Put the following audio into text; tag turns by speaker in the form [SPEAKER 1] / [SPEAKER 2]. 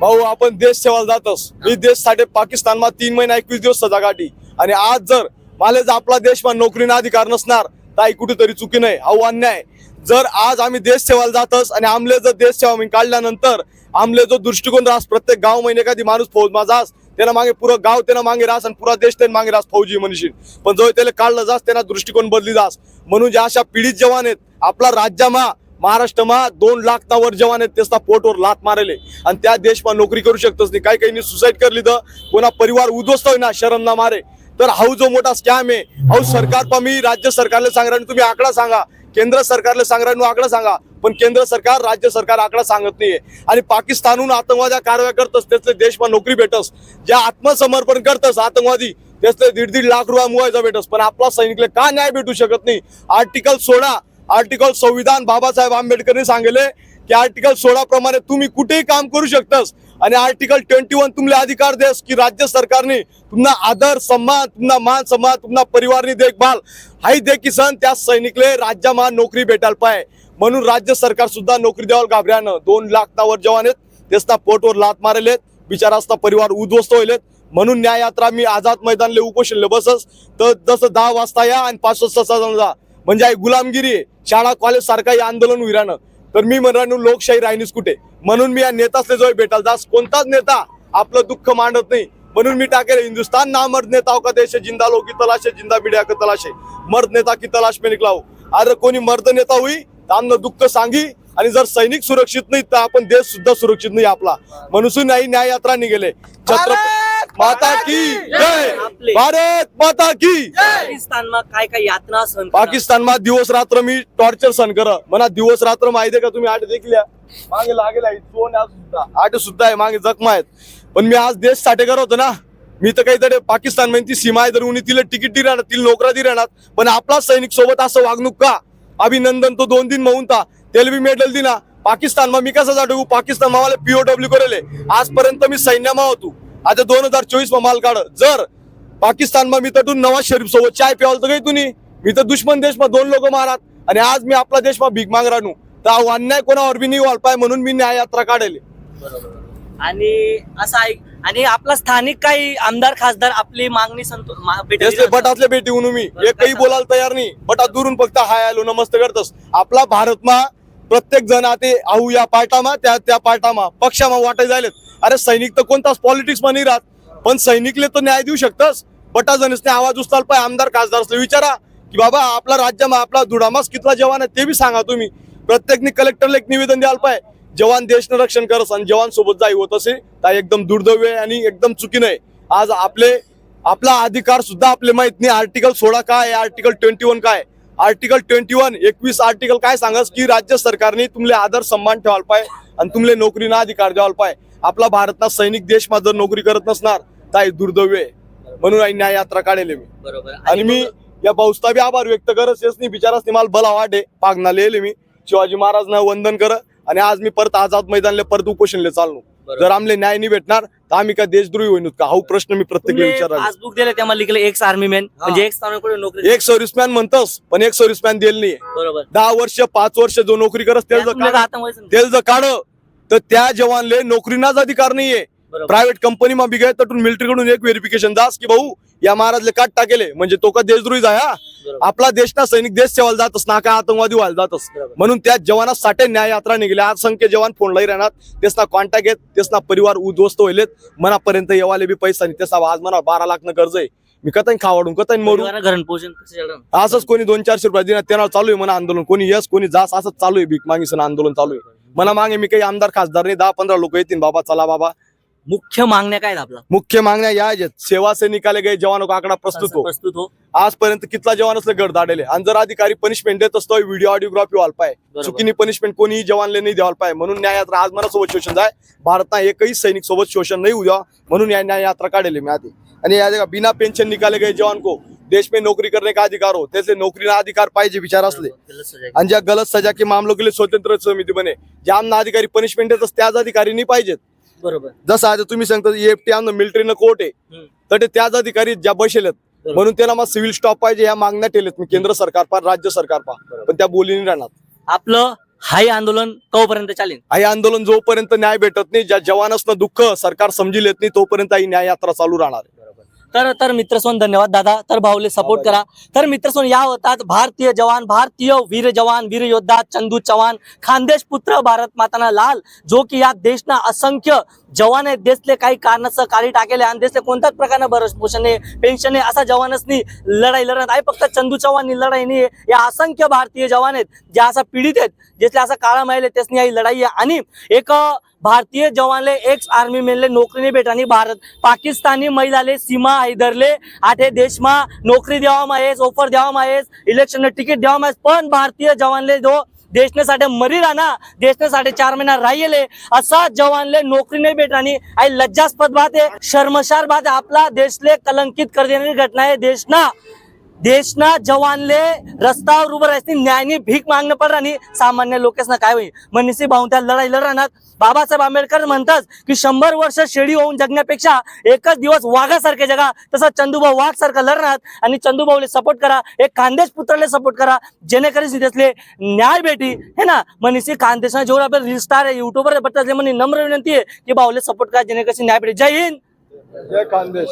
[SPEAKER 1] भाऊ आपण देश सेवाला जातस. मी देशसाठी पाकिस्तान मा तीन महिना एकवीस दिवस सजा आणि आज जर मला जर आपला देश मा नोकरीना अधिकार नसणार तर कुठेतरी चुकी नाही. हा हो अन्याय. जर आज आम्ही देश सेवाला जातस आणि आमले जर देश सेवा मी काढल्यानंतर आमले जो दृष्टिकोन राहस प्रत्येक गाव महिने एखादी माणूस फौजमा जास त्याला मागे पुरं गाव त्यांना मागे राहस आणि पुरा देश त्यांना मागे राहस फौजी मनुष्य पण जो त्याला काढलं जास त्यांना दृष्टिकोन बदली जास. म्हणून जे अशा पीडित जवान आहेत आपला राज्यामा महाराष्ट्रमा दोन लाख वर जवान आहेत त्याचा पोटवर लात मारेले. आणि त्या देशमा नोकरी करू शकतच नाही. काही काही सुसाईड करली तर कोणा परिवार उद्ध्वस्त होईना शरम ना मारे. तर हाऊ जो मोठा स्कॅम आहे हाऊ सरकार पण मी राज्य सरकारला सांगणार तुम्ही आकडा सांगा. केंद्र सरकारला सांगणार आकडा सांगा. पण केंद्र सरकार राज्य सरकार आकडा सांगत नाहीये. आणि पाकिस्तानहून आतंकवाद्या कारवाया करतस त्यातले देशमा नोकरी भेटस. ज्या आत्मसमर्पण करतस आतंकवादी त्यातले दीड दीड लाख रुपया मुवायचा भेटस. पण आपला सैनिकले का न्याय भेटू शकत नाही? आर्टिकल सोळा आर्टिकल संविधान बाबासाहेब आंबेडकरने सांगितले की आर्टिकल सोळा प्रमाणे तुम्ही कुठेही काम करू शकतस. आणि आर्टिकल ट्वेंटी वन तुमले अधिकार देस की राज्य सरकारने तुम्हाला आदर सन्मान तुम्हाला मान सन्मान तुम्हाला परिवारनी देखभाल हाही देखी सण त्या सैनिकले राज्यामा नोकरी भेटायला पाय. म्हणून राज्य सरकार सुद्धा नोकरी द्यावं घाबऱ्यानं. दोन लाख नावर जवान आहेत. त्याचा पोटवर लात मारेलेत बिचारास्ता परिवार उद्ध्वस्त होईलेत म्हणून न्याय यात्रा मी आझाद मैदानले उपोषणले बसस. तर जसं दहा वाजता या आणि पाच वाजता जा म्हणजे आई गुलामगिरी आहे. शाळा कॉलेज सारखा हे आंदोलन विरानं तर मी म्हणणार लोकशाही राहिनीच कुठे? म्हणून मी या नेतासले जो भेटाल जास कोणताच नेता आपलं दुःख मांडत नाही. म्हणून मी टाकेल हिंदुस्तान ना मर्द नेताओं हो का देश जिंदा लोग की तलाश है जिंदा मीडिया का तलाश है मर्द नेता की तलाश में निकला हो. अरे कोणी मर्द नेता होई तर आमनं दुःख सांगी. आणि जर सैनिक सुरक्षित नाही तर आपण देश सुद्धा सुरक्षित नाही आपला. म्हणून नाही न्याय यात्रा निघेले. छत्रपती माता की जय।
[SPEAKER 2] आपले.
[SPEAKER 1] भारत माता की
[SPEAKER 2] पाकिस्तानमा काय काय यातना सहन?
[SPEAKER 1] पाकिस्तानमा दिवस रात्र मी टॉर्चर सहन कर. म्हणा दिवस रात्र माहिती का तुम्ही? आठ देखल्या मागे लागेल आहे. दोन आज सुद्धा. आठ सुद्धा आहे. मागे जखमा आहेत. पण मी आज देशसाठी करत होतो ना. मी तर काहीतरी पाकिस्तानमध्ये ती सीमा आहे तर उन्ही तिला तिकीट दि राहणार तिला नोकरा दि राहणार. पण आपला सैनिक सोबत असं वागणूक का? अभिनंदन तो दोन दिन मऊन था त्याला बी मेडल दिना पाकिस्तान मा मी कसा जाटू? पाकिस्तान मला पीओडब्ल्यू करेले आजपर्यंत मी सैन्यामा होतो. आता दोन हजार चोवीस मा माल काढ जर पाकिस्तान मा मी तटून नवाज शरीफ सोबत चाय प्यावल तर काही तुम्ही मी तर दुश्मन देश मा दोन लोक मारात आणि आज मी आपला देश मा भीक माग राहू तर हा अन्याय कोणावर? बी नाही व्हायला पाय म्हणून मी न्याय यात्रा काढेल.
[SPEAKER 2] आणि असं ऐक आणि आपला स्थानिक काही आमदार खासदार आपली मागणी संतो मा- भेटली
[SPEAKER 1] तेच ते
[SPEAKER 2] जातात.
[SPEAKER 1] बटातले बेटी म्हणून मी. एकही बोलायला तयार नाही. बटा दुरून फक्त हाय आलो नमस्ते करतस. आपला भारतमा प्रत्येक जण आता आहू या पार्टामा त्या त्या पार्टामा. पक्षामा वाटे जायलेत. अरे सैनिक तर कोणताच पॉलिटिक्स मा नाही राहत. पण सैनिकले तर न्याय देऊ शकतस. बटा जणसने आवाज उचलाल पाय आमदार खासदार असले विचारा. की बाबा आपला राज्यामा आपला धुडामास कितला जवान आहे ते बी सांगा तुम्ही. प्रत्येकने कलेक्टरला एक निवेदन द्याल पाय. जवान देशनं रक्षण करस आणि जवान सोबत जाई होत असे. त्या एकदम दुर्दैव आहे आणि एकदम चुकी नाही आज आपले आपला अधिकार सुद्धा आपले माहीत नाही. आर्टिकल सोळा काय आर्टिकल ट्वेंटी वन काय आर्टिकल ट्वेंटी वन एकवीस आर्टिकल काय सांगस की राज्य सरकारने तुमले आदर सन्मान ठेवायला पाय आणि तुमले नोकरीना अधिकार द्यायला पाय आपला भारतना सैनिक देश मा जर नोकरी करत नसणार हे दुर्दैव आहे. म्हणून आई न्याय यात्रा काढेल मी.
[SPEAKER 2] बरोबर.
[SPEAKER 1] आणि मी या भाऊसचा बी आभार व्यक्त करत येस नाही बिचाराच नाही मला भला वाटे पागना लिहिले मी. शिवाजी महाराजना वंदन कर आणि आज मी परत आझाद मैदानले परत उपोषणले चाललो. जर आमले न्याय नाही भेटणार तर आम्ही काय देशद्रोही होईन का? हा प्रश्न मी प्रत्येक विचारला
[SPEAKER 2] पासबुक दिले त्यामध्ये लिखले एक्स आर्मी मॅन म्हणजे एक्स नोकरी
[SPEAKER 1] एक सर्व्हिसमॅन म्हणतस पण एक सर्व्हिसमॅन दिल नाही
[SPEAKER 2] बरोबर.
[SPEAKER 1] दहा वर्ष पाच वर्ष जो नोकरी
[SPEAKER 2] एक आतंकवादी संघ.
[SPEAKER 1] तेल जर काढ तर त्या जवानले नोकरीनाच अधिकार नाहीये. प्रायव्हेट कंपनी मा बिगाय तटून मिलिटरी कडून एक व्हेरिफिकेशन दास की भाऊ या महाराजले काट टाकेले. म्हणजे तो का देशद्रोही जाय हा. आपला देश ना सैनिक देश सेवाला जातस ना काय आतंकवादी व्हायला जातस
[SPEAKER 2] बरोबर.
[SPEAKER 1] म्हणून त्या जवानासाठी न्याय यात्रा निघाली. आज संख्य जवान फोनलाही राहणार. तेसना कॉन्टॅक्ट येत तेसना परिवार उद्ध्वस्त होईलेत मनापर्यंत येवाले बी पैसा नाही. तेसा आज म्हणा बारा लाख न कर्ज आहे. मी कताई खावाडून कताई मरू
[SPEAKER 2] घरण पोषण देणार?
[SPEAKER 1] असंच कोणी दोन चारशे रुपये दिना त्यांना चालू आहे म्हणा आंदोलन. कोणी यस कोणी जास असंच चालू आहे. भीक मागीसन आंदोलन चालू आहे. मला मागे मी काही आमदार खासदार नाही. दहा पंधरा लोक येतील. बाबा चला बाबा.
[SPEAKER 2] मुख्य मागण्या काय आहेत आपला
[SPEAKER 1] मुख्य मागण्या या आहेत. सेवा से निकाले गए जवानों का आकडा प्रस्तुत हो.
[SPEAKER 2] प्रस्तुत हो.
[SPEAKER 1] आजपर्यंत कितला जवान असले गड दाडेले. आणि जर अधिकारी पनिशमेंट देत असतो व्हिडिओ ऑडिओग्राफी व्हायला पाय
[SPEAKER 2] बरोबर.
[SPEAKER 1] चुकीनी पनिशमेंट कोणीही जवानले नाही द्यायला पाय म्हणून न्याय यात्रा आज मला सोबत शोषण जाय भारतना एकही सैनिक सोबत शोषण नाही उद्या. म्हणून या न्याय यात्रा काढेले मी आधी. आणि या जगह बिना पेंशन निकाले गए जवान को. देश में नौकरी करने का अधिकार हो? त्याचे नौकरीना अधिकार पाहिजे विचार असले. आणि ज्या गलत सजा के मामलों के लिए स्वतंत्र समिती बने. ज्या आमना अधिकारी पनिशमेंट देत त्याच अधिकारी नाही पाहिजेत.
[SPEAKER 2] बरोबर
[SPEAKER 1] जसं आता तुम्ही सांगता एफटी आमनं मिलिटरीनं कोर्ट आहे. तर ते त्याच अधिकारी ज्या बसेलेत
[SPEAKER 2] बरोबर.
[SPEAKER 1] म्हणून त्याला मग सिव्हिल स्टॉप पाहिजे ह्या मागण्या केल्यात मी केंद्र सरकार पा राज्य सरकार पा. पण त्या बोलीने राहणार
[SPEAKER 2] आपलं हाही आंदोलन कवपर्यंत चालेल
[SPEAKER 1] हे आंदोलन जोपर्यंत न्याय भेटत नाही ज्या जवानासनं दुःख सरकार समजी येत नाही तोपर्यंत ही न्याय यात्रा चालू राहणार आहे.
[SPEAKER 2] तर तर मित्रसोन धन्यवाद दादा. तर भाऊले सपोर्ट करा. तर मित्रसोन या होतात भारतीय जवान भारतीय वीर जवान वीर योद्धा चंदू चव्हाण खानदेश पुत्र भारत माताना लाल जो की या देशना असंख्य जवान आहेत. देशले काही कारणाचं काळी टाकेले आणि देशले कोणत्याच प्रकारनं भरस पोषण आहे पेन्शन आहे असा जवानसनी लढाई लढत आहे. फक्त चंदू चव्हाणनी लढाई नाही. या असंख्य भारतीय जवान आहेत ज्या असा पीडित आहेत ज्यातले असा काळा माहिले त्यासनी ही लढाई आहे. आणि एक भारतीय जवानले एक्स आर्मी मेले नोकरी नाही भेटानी भारत. पाकिस्तानी मैदाले सीमा हैदरले आठे देश मा नोकरी द्यावा माहेस ऑफर द्यावा माहेस इलेक्शन तिकीट द्यावा माहेस पण भारतीय जवानले जो देश ने साठे मरीला ना देशने साठे चार महिना राहिलय असा जवानले नोकरी नाही भेटानी आई लज्जास्पद बात हे शर्मसार बाद आपला देशले कलंकित कर देण्याची घटना आहे. देश ना देशना जवानले रस्त्यावर उभं राहायची न्यायनी भीक मागणं पड आणि सामान्य लोकेसना काय होईल? मनीषी भाऊ त्या लढाई लढणार बाबासाहेब आंबेडकर म्हणतात की शंभर वर्ष शेळी होऊन जगण्यापेक्षा एकच दिवस वाघासारखे जगा. तसं चंदूभाऊ वाघ सारखं लढणार आणि चंदूभाऊले सपोर्ट करा. एक खानदेश पुत्राला सपोर्ट करा. जेणेकरून तिथले न्याय भेटी. हे ना मनीषी खानदेश जेवढा आपले रील स्टार आहे. युट्यूबर बघतात. म्हणे नम्र विनंती आहे की भाऊले सपोर्ट करा. जेणेकरून न्याय भेटी. जय हिंद!
[SPEAKER 1] जय खानदेश.